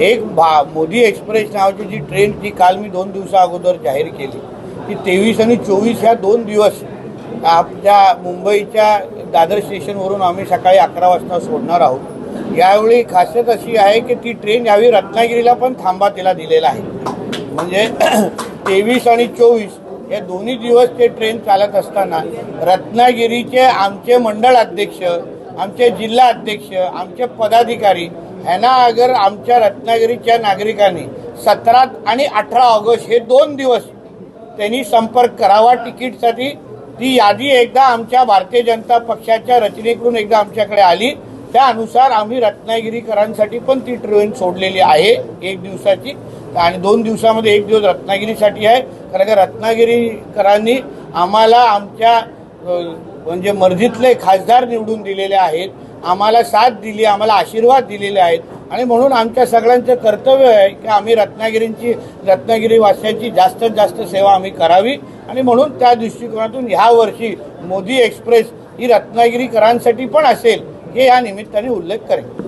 एक भा मोदी एक्सप्रेस नावाची जी ट्रेन ती काल मी दोन दिवसा अगोदर जाहीर केली. ती तेवीस आणि चोवीस ह्या दोन दिवस आपल्या मुंबईच्या दादर स्टेशनवरून आम्ही सकाळी अकरा वाजता सोडणार आहोत. यावेळी खासियत अशी आहे की ती ट्रेन यावेळी रत्नागिरीला पण थांबा तिला दिलेला आहे. म्हणजे तेवीस आणि चोवीस हे दोन्ही दिवस ते ट्रेन चालत असताना रत्नागिरीचे आमचे मंडळ अध्यक्ष आमचे जिल्हा अध्यक्ष आमचे पदाधिकारी ह्यांना अगर आमच्या रत्नागिरीच्या नागरिकांनी सतरा आणि अठरा ऑगस्ट हे दोन दिवस त्यांनी संपर्क करावा तिकीटसाठी ती यादी एकदा आमच्या भारतीय जनता पक्षाच्या रचनेकडून एकदा आमच्याकडे आली. त्यानुसार आम्ही रत्नागिरीकरांसाठी पण ती ट्रेन सोडलेली आहे एक दिवसाची. आणि दोन दिवसामध्ये एक दिवस रत्नागिरीसाठी आहे. कारण का रत्नागिरीकरांनी आम्हाला आमच्या म्हणजे मर्जीतले खासदार निवडून दिलेले आहेत. आम्हाला साथ दिली आम्हाला आशीर्वाद दिलेले आहेत. आणि म्हणून आमच्या सगळ्यांचं कर्तव्य आहे की आम्ही रत्नागिरींची रत्नागिरी वासियांची जास्तीत जास्त सेवा आम्ही करावी. आणि म्हणून त्या दृष्टिकोनातून ह्या वर्षी मोदी एक्सप्रेस ही रत्नागिरीकरांसाठी पण असेल हे या निमित्ताने उल्लेख करेल